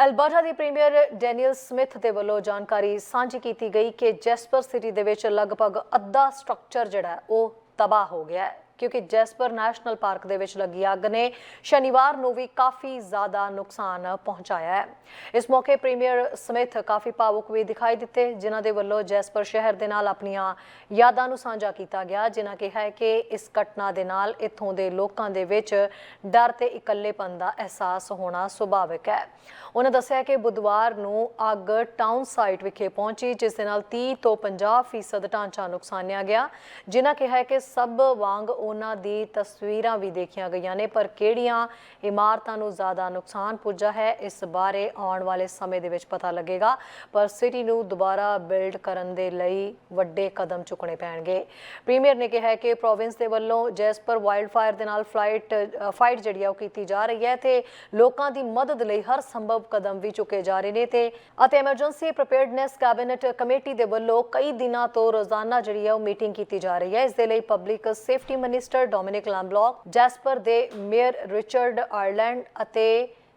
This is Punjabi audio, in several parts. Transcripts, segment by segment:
ਐਲਬਰਟਾ ਦੀ ਪ੍ਰੀਮੀਅਰ ਡੈਨੀਅਲ ਸਮਿਥ ਦੇ ਵੱਲੋਂ ਜਾਣਕਾਰੀ ਸਾਂਝੀ ਕੀਤੀ ਗਈ ਕਿ ਜੈਸਪਰ ਸਿਟੀ ਦੇ ਵਿੱਚ ਲਗਭਗ ਅੱਧਾ ਸਟਰਕਚਰ ਜਿਹੜਾ ਉਹ ਤਬਾਹ ਹੋ ਗਿਆ ਹੈ। ਕਿਉਂਕਿ ਜੈਸਪਰ ਨੈਸ਼ਨਲ ਪਾਰਕ ਦੇ ਵਿੱਚ ਲੱਗੀ ਅੱਗ ਨੇ ਸ਼ਨੀਵਾਰ ਨੂੰ ਵੀ ਕਾਫੀ ਜ਼ਿਆਦਾ ਨੁਕਸਾਨ ਪਹੁੰਚਾਇਆ ਹੈ। ਇਸ ਮੌਕੇ ਪ੍ਰੀਮੀਅਰ ਸਮਿਥ ਕਾਫੀ ਭਾਵੁਕ ਵੀ ਦਿਖਾਈ ਦਿੱਤੇ, ਜਿਨ੍ਹਾਂ ਦੇ ਵੱਲੋਂ ਜੈਸਪਰ ਸ਼ਹਿਰ ਦੇ ਨਾਲ ਆਪਣੀਆਂ ਯਾਦਾਂ ਨੂੰ ਸਾਂਝਾ ਕੀਤਾ ਗਿਆ, ਜਿਨ੍ਹਾਂ ਕਿਹਾ ਹੈ ਕਿ ਇਸ ਘਟਨਾ ਦੇ ਨਾਲ ਇੱਥੋਂ ਦੇ ਲੋਕਾਂ ਦੇ ਵਿੱਚ ਡਰ ਤੇ ਇਕੱਲੇਪਨ ਦਾ ਅਹਿਸਾਸ ਹੋਣਾ ਸੁਭਾਵਿਕ ਹੈ। ਉਹਨਾਂ ਦੱਸਿਆ ਕਿ ਬੁੱਧਵਾਰ ਨੂੰ ਅੱਗ ਟਾਊਨ ਸਾਈਟ ਵਿਖੇ ਪਹੁੰਚੀ, ਜਿਸ ਦੇ ਨਾਲ 30 ਤੋਂ 50 ਫੀਸਦ ਢਾਂਚਾ ਨੁਕਸਾਨਿਆ ਗਿਆ, ਜਿਨ੍ਹਾਂ ਕਿਹਾ ਹੈ ਕਿ ਸਭ ਵਾਂਗ ਉਹਨਾਂ ਦੀ ਤਸਵੀਰਾਂ ਵੀ ਦੇਖੀਆਂ ਗਈਆਂ ਨੇ, ਪਰ ਕਿਹੜੀਆਂ ਇਮਾਰਤਾਂ ਨੂੰ ਜ਼ਿਆਦਾ ਨੁਕਸਾਨ ਪੁੱਜਾ ਹੈ, ਇਸ ਬਾਰੇ ਆਉਣ ਵਾਲੇ ਸਮੇਂ ਦੇ ਵਿੱਚ ਪਤਾ ਲੱਗੇਗਾ। ਪਰ ਸਿਟੀ ਨੂੰ ਦੁਬਾਰਾ ਬਿਲਡ ਕਰਨ ਦੇ ਲਈ ਵੱਡੇ ਕਦਮ ਚੁੱਕਣੇ ਪੈਣਗੇ। ਪ੍ਰੀਮੀਅਰ ਨੇ ਕਿਹਾ ਕਿ ਪ੍ਰੋਵਿੰਸ ਦੇ ਵੱਲੋਂ ਜੈਸਪਰ ਵਾਈਲਡ ਫਾਇਰ ਦੇ ਨਾਲ ਫਲਾਈਟ, ਫਾਈਟ ਜਿਹੜੀ ਆ ਉਹ ਕੀਤੀ ਜਾ ਰਹੀ ਹੈ ਤੇ ਲੋਕਾਂ ਦੀ ਮਦਦ ਲਈ ਹਰ ਸੰਭਵ ਕਦਮ ਵੀ ਚੁੱਕੇ ਜਾ ਰਹੇ ਨੇ ਤੇ ਅਤੇ ਐਮਰਜੈਂਸੀ ਪ੍ਰੀਪੇਅਰਡਨੈਸ ਕੈਬਨਿਟ ਕਮੇਟੀ ਦੇ ਵੱਲੋਂ ਕਈ ਦਿਨਾਂ ਤੋਂ ਰੋਜ਼ਾਨਾ ਜਿਹੜੀ ਹੈ ਉਹ ਮੀਟਿੰਗ ਕੀਤੀ ਜਾ ਰਹੀ ਹੈ। ਇਸ ਦੇ ਲਈ ਪਬਲਿਕ ਸੇਫਟੀ ਮਨੀ ਮਿਨਿਸਟਰ ਡੋਮਿਨਿਕ ਲੈਂਬਲੌਕ ਜੈਸਪਰ ਦੇ ਮੇਅਰ ਰਿਚਰਡ ਆਇਰਲੈਂਡ ਅਤੇ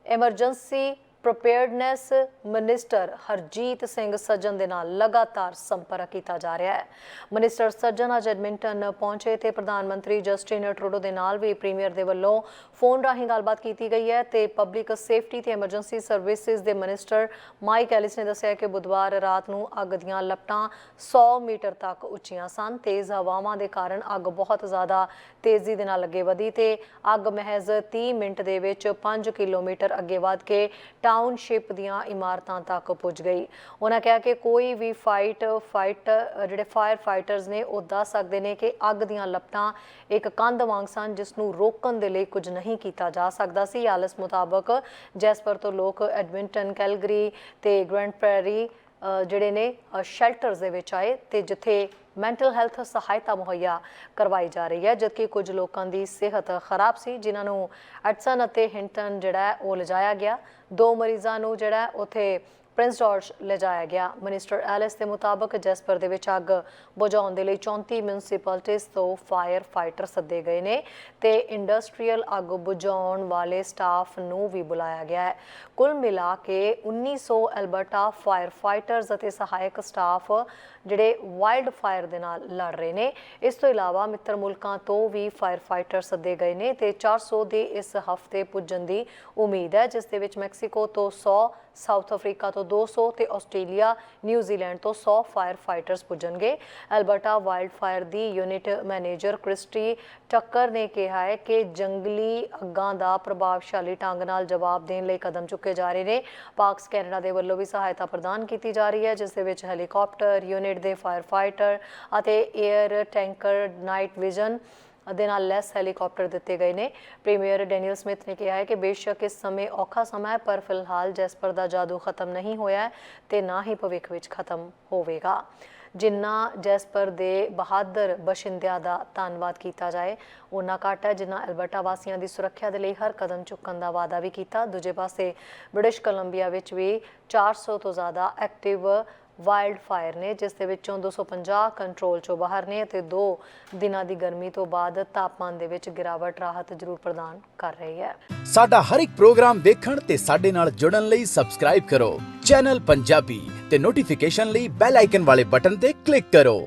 emergency preparedness minister Harjit Singh Sajjan ਦੇ ਨਾਲ ਲਗਾਤਾਰ ਸੰਪਰਕ ਕੀਤਾ ਜਾ ਰਿਹਾ ਹੈ। ਮਿਨਿਸਟਰ ਸੱਜਣ ਅੱਜ ਐਡਮਿੰਟਨ ਪਹੁੰਚੇ ਤੇ ਪ੍ਰਧਾਨ ਮੰਤਰੀ ਜਸਟਿਨ ਟਰੂਡੋ ਦੇ ਨਾਲ ਵੀ ਪ੍ਰੀਮੀਅਰ ਦੇ ਵੱਲੋਂ ਫੋਨ ਰਾਹੀਂ ਗੱਲਬਾਤ ਕੀਤੀ ਗਈ ਹੈ ਤੇ ਪਬਲਿਕ ਸੇਫਟੀ ਤੇ ਐਮਰਜੈਂਸੀ ਸਰਵਿਸਿਜ਼ ਦੇ ਮਿਨਿਸਟਰ ਮਾਈਕ ਐਲਿਸ ਨੇ ਦੱਸਿਆ ਕਿ ਬੁੱਧਵਾਰ ਰਾਤ ਨੂੰ ਅੱਗ ਦੀਆਂ ਲਪਟਾਂ 100 ਮੀਟਰ ਤੱਕ ਉੱਚੀਆਂ ਸਨ। ਤੇਜ਼ ਹਵਾਵਾਂ ਦੇ ਕਾਰਨ ਅੱਗ ਬਹੁਤ ਜ਼ਿਆਦਾ ਤੇਜ਼ੀ ਦੇ ਨਾਲ ਅੱਗੇ ਵਧੀ ਤੇ ਅੱਗ ਮਹਿਜ਼ 30 ਮਿੰਟ ਦੇ ਵਿੱਚ 5 ਕਿਲੋਮੀਟਰ ਅੱਗੇ ਵਧ ਕੇ ਟਾਊਨਸ਼ਿਪ ਦੀਆਂ ਇਮਾਰਤਾਂ ਤੱਕ ਪੁੱਜ ਗਈ। ਉਹਨਾਂ ਕਿਹਾ ਕਿ ਕੋਈ ਵੀ ਫਾਈਟ ਫਾਈਟ ਜਿਹੜੇ ਫਾਇਰ ਫਾਈਟਰਸ ਨੇ, ਉਹ ਦੱਸ ਸਕਦੇ ਨੇ ਕਿ ਅੱਗ ਦੀਆਂ ਲਪਟਾਂ ਇੱਕ ਕੰਧ ਵਾਂਗ ਸਨ, ਜਿਸ ਨੂੰ ਰੋਕਣ ਦੇ ਲਈ ਕੁਝ ਨਹੀਂ ਕੀਤਾ ਜਾ ਸਕਦਾ ਸੀ। ਆਲਸ ਮੁਤਾਬਕ ਜੈਸਪਰ ਤੋਂ ਲੋਕ ਐਡਮਿੰਟਨ ਕੈਲਗਰੀ ਤੇ ਗ੍ਰੈਂਡ ਪ੍ਰੈਰੀ ਜਿਹੜੇ ਨੇ ਸ਼ੈਲਟਰਸ ਦੇ ਵਿੱਚ ਆਏ ਤੇ ਜਿੱਥੇ ਮੈਂਟਲ ਹੈਲਥ ਸਹਾਇਤਾ ਮੁਹੱਈਆ ਕਰਵਾਈ ਜਾ ਰਹੀ ਹੈ। ਜਦਕਿ ਕੁਝ ਲੋਕਾਂ ਦੀ ਸਿਹਤ ਖਰਾਬ ਸੀ, ਜਿਨ੍ਹਾਂ ਨੂੰ ਐਟਸਨ ਅਤੇ ਹਿੰਟਨ ਜਿਹੜਾ ਉਹ ਲਿਜਾਇਆ ਗਿਆ। ਦੋ ਮਰੀਜ਼ਾਂ ਨੂੰ ਜਿਹੜਾ ਹੈ, ਉੱਥੇ ਪ੍ਰਿੰਸ ਜਾਰਜ ਲਿਜਾਇਆ ਗਿਆ। ਮਿਨਿਸਟਰ ਐਲਿਸ ਦੇ ਮੁਤਾਬਕ ਜੈਸਪਰ ਦੇ ਵਿੱਚ ਅੱਗ ਬੁਝਾਉਣ ਦੇ ਲਈ 34 ਮਿਊਨਿਸਪੈਲਿਟੀਜ਼ ਤੋਂ ਫਾਇਰ ਫਾਈਟਰ ਸੱਦੇ ਗਏ ਨੇ ਤੇ ਇੰਡਸਟਰੀਅਲ ਅੱਗ ਬੁਝਾਉਣ ਵਾਲੇ ਸਟਾਫ ਨੂੰ ਵੀ ਬੁਲਾਇਆ ਗਿਆ ਹੈ। ਕੁੱਲ ਮਿਲਾ ਕੇ 1900 ਐਲਬਰਟਾ ਫਾਇਰ ਫਾਈਟਰਸ ਅਤੇ ਸਹਾਇਕ ਸਟਾਫ ਜਿਹੜੇ ਵਾਈਲਡ ਫਾਇਰ ਦੇ ਨਾਲ ਲੜ ਰਹੇ ਨੇ। ਇਸ ਤੋਂ ਇਲਾਵਾ ਮਿੱਤਰ ਮੁਲਕਾਂ ਤੋਂ ਵੀ ਫਾਇਰ ਫਾਈਟਰ ਸੱਦੇ ਗਏ ਨੇ ਤੇ 400 ਦੇ ਇਸ ਹਫ਼ਤੇ ਪੁੱਜਣ ਦੀ ਉਮੀਦ ਹੈ, ਜਿਸ ਦੇ ਵਿੱਚ ਮੈਕਸੀਕੋ ਤੋਂ 100 ਸਾਊਥ ਅਫਰੀਕਾ ਤੋਂ 200 ਤੇ ਆਸਟ੍ਰੇਲੀਆ ਨਿਊਜ਼ੀਲੈਂਡ ਤੋਂ 100 ਫਾਇਰ ਫਾਈਟਰਸ ਪੁੱਜਣਗੇ। ਐਲਬਰਟਾ ਵਾਈਲਡ ਫਾਇਰ ਦੀ ਯੂਨਿਟ ਮੈਨੇਜਰ ਕ੍ਰਿਸਟੀ ਟੱਕਰ ਨੇ ਕਿਹਾ ਹੈ ਕਿ ਜੰਗਲੀ ਅੱਗਾਂ ਦਾ ਪ੍ਰਭਾਵਸ਼ਾਲੀ ਢੰਗ ਨਾਲ ਜਵਾਬ ਦੇਣ ਲਈ ਕਦਮ ਚੁੱਕੇ ਜਾ ਰਹੇ ਨੇ। ਪਾਕਸ ਕੈਨੇਡਾ ਦੇ ਵੱਲੋਂ ਵੀ ਸਹਾਇਤਾ ਪ੍ਰਦਾਨ ਕੀਤੀ ਜਾ ਰਹੀ ਹੈ, ਜਿਸ ਦੇ ਵਿੱਚ ਹੈਲੀਕਾਪਟਰ, ਯੂਨਿਟ ਦੇ ਫਾਇਰ ਫਾਈਟਰ ਅਤੇ 에ਅਰ ਟੈਂਕਰ, ਨਾਈਟ ਵਿਜ਼ਨ ਦੇ ਨਾਲ ਲੈਸ ਹੈਲੀਕਾਪਟਰ ਦਿੱਤੇ ਗਏ ਨੇ। ਪ੍ਰੀਮੀਅਰ ਡੈਨੀਅਲ ਸਮਿਥ ਨੇ ਕਿਹਾ ਹੈ ਕਿ ਬੇਸ਼ੱਕ ਇਸ ਸਮੇਂ ਔਖਾ ਸਮਾਂ ਹੈ, ਪਰ ਫਿਲਹਾਲ ਜੈਸਪਰ ਦਾ ਜਾਦੂ ਖਤਮ ਨਹੀਂ ਹੋਇਆ ਹੈ ਤੇ ਨਾ ਹੀ ਭਵਿੱਖ ਵਿੱਚ ਖਤਮ ਹੋਵੇਗਾ। ਜਿੰਨਾ ਜੈਸਪਰ ਦੇ ਬਹਾਦਰ ਬਸ਼ਿੰਦਿਆਂ ਦਾ ਧੰਨਵਾਦ ਕੀਤਾ ਜਾਏ ਉਹਨਾਂ ਘੱਟ ਹੈ। ਜਿੰਨਾ ਐਲਬਰਟਾ ਵਾਸੀਆਂ ਦੀ ਸੁਰੱਖਿਆ ਦੇ ਲਈ ਹਰ ਕਦਮ ਚੁੱਕਣ ਦਾ ਵਾਅਦਾ ਵੀ ਕੀਤਾ। ਦੂਜੇ ਪਾਸੇ ਬ੍ਰਿਟਿਸ਼ ਕੋਲੰਬੀਆ ਵਿੱਚ ਵੀ 400 ਤੋਂ ਜ਼ਿਆਦਾ ਐਕਟਿਵ ਵਾਈਲਡ ਫਾਇਰ ਨੇ, ਜਿਸ ਦੇ ਵਿੱਚੋਂ 250 ਕੰਟਰੋਲ ਚੋਂ ਬਾਹਰ ਨੇ ਅਤੇ 2 ਦਿਨਾਂ ਦੀ ਗਰਮੀ ਤੋਂ ਬਾਅਦ ਤਾਪਮਾਨ ਦੇ ਵਿੱਚ ਗਿਰਾਵਟ ਰਾਹਤ ਜ਼ਰੂਰ ਪ੍ਰਦਾਨ ਕਰ ਰਹੀ ਹੈ। ਸਾਡਾ ਹਰ ਇੱਕ ਪ੍ਰੋਗਰਾਮ ਦੇਖਣ ਤੇ ਸਾਡੇ ਨਾਲ ਜੁੜਨ ਲਈ ਸਬਸਕ੍ਰਾਈਬ ਕਰੋ। ਚੈਨਲ ਪੰਜਾਬੀ ਤੇ ਨੋਟੀਫਿਕੇਸ਼ਨ ਲਈ ਬੈਲ ਆਈਕਨ ਵਾਲੇ ਬਟਨ ਤੇ ਕਲਿੱਕ ਕਰੋ।